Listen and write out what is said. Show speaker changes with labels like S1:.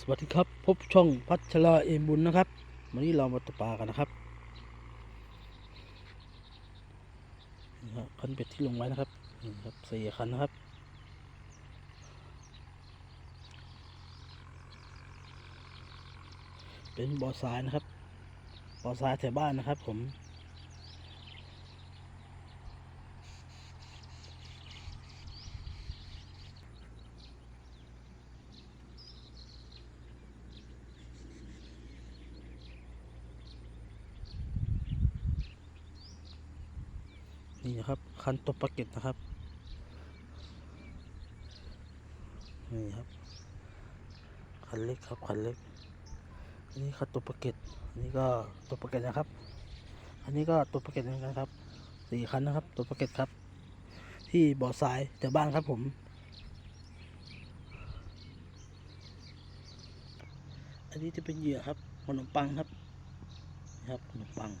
S1: สวัสดีครับ พบช่องพัชราเอมบุญนะครับ วันนี้เรามาตกปลากันนะครับนี่ครับคันเป็ดที่ลงไว้นะครับนี่ครับสี่คันนะครับ เป็นบ่อทรายนะครับบ่อทรายแถวบ้านนะครับผม นี่นะครับ คันตบปลาเก็ตนะครับ นี่ครับ คันเล็กครับ คันเล็ก อันนี้คันตบปลาเก็ตอันนี้ก็ตบปลาเก็ตนะครับ อันนี้ก็ตบปลาเก็ตเหมือนกันครับสี่คันนะครับตบปลาเก็ตครับ ที่บ่อทรายแถวบ้านครับผมอันนี้จะเป็นเหยื่อครับขนมปังครับ ครับขนมปัง